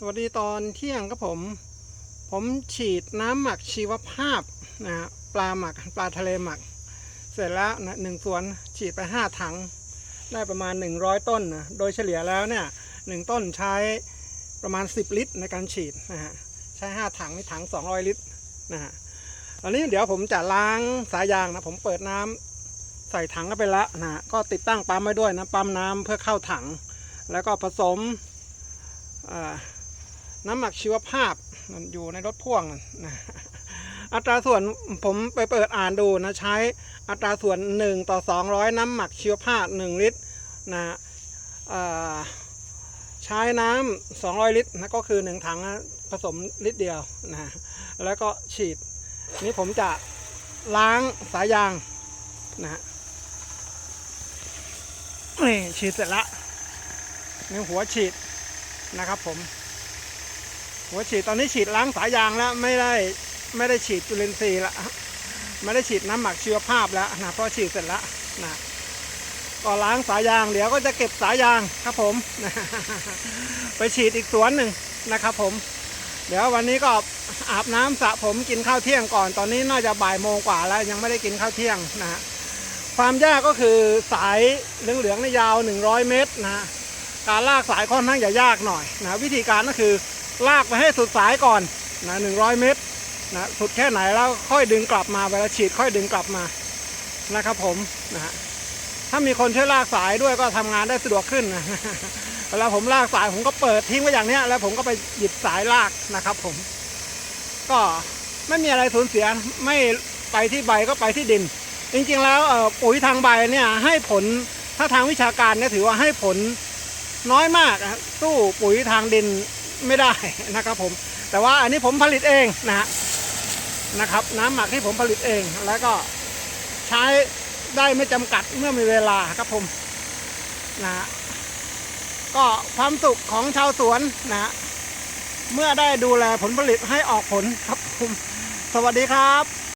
สวัสดีตอนเที่ยงครับผม ผมฉีดน้ำหมักชีวภาพนะฮะปลาหมักปลาทะเลหมัก เสร็จแล้วนะหนึ่งสวนฉีดไปห้าถัง ได้ประมาณ 100 ต้นนะโดยเฉลี่ยแล้วเนี่ยหนึ่งต้นใช้ประมาณ 10 ลิตรในการฉีดนะฮะใช้ 5 ถังนี่ถัง 200 ลิตรนะฮะตอนนี้เดี๋ยวผมจะล้างสายยางนะผมเปิดน้ำใส่ถังก็ไปละนะฮะก็ติดตั้งปั๊มไว้ด้วยนะปั๊มน้ำเพื่อเข้าถัง แล้วก็ผสมอ่า น้ำหมักชีวภาพมันอยู่ในรถพ่วงนะอัตราส่วนผมไปเปิดอ่านดูนะใช้อัตราส่วน 1 ต่อ 200 น้ำหมักชีวภาพ 1 ลิตรนะใช้น้ำ200 ลิตรนะก็คือ 1 ถังผสมลิตรเดียวนะแล้วก็ฉีด นี่ผมจะล้างสายยางนะฮะนี่ฉีดเสร็จละนี่หัวฉีดนะครับผม หัวฉีดตอนนี้ฉีดล้างสายยางแล้วไม่ได้ไม่ได้ฉีดจุลินทรีย์ละไม่ได้ฉีดน้ำหมักชีวภาพแล้วนะเพราะฉีดเสร็จแล้วนะก็ล้างสายยางเดี๋ยวก็จะเก็บสายยางครับผม ไปฉีดอีกสวนหนึ่งนะครับผม เดี๋ยววันนี้ก็อาบน้ำสระผมกินข้าวเที่ยงก่อน ตอนนี้น่าจะบ่ายโมงกว่าแล้วยังไม่ได้กินข้าวเที่ยงนะฮะความยากก็คือสายเหลืองๆในยาว 100 เมตรนะการลากสายค่อนข้างจะยากหน่อยนะวิธีการก็คือ ลากไปให้สุดสายก่อนนะหนึ่งร้อยเมตรนะสุดแค่ไหนแล้วค่อยดึงกลับมาเวลาฉีดค่อยดึงกลับมานะครับผมนะฮะถ้ามีคนช่วยลากสายด้วยก็ทำงานได้สะดวกขึ้นนะเวลาผมลากสายผมก็เปิดทิ้งไว้อย่างเนี้ยแล้วผมก็ไปหยิบสายลากนะครับผม ก็ไม่มีอะไรสูญเสียไม่ไปที่ใบก็ไปที่ดิน จริงๆแล้วปุ๋ยทางใบเนี่ยให้ผลถ้าทางวิชาการเนี่ยถือว่าให้ผลน้อยมากสู้ปุ๋ยทางดิน ไม่ได้นะครับผม แต่ว่าอันนี้ผมผลิตเองนะฮะนะครับ น้ำหมักที่ผมผลิตเองแล้วก็ใช้ได้ไม่จำกัดเมื่อมีเวลาครับผมนะฮะก็ความสุขของชาวสวนนะฮะเมื่อได้ดูแลผลผลิตให้ออกผลครับผม สวัสดีครับ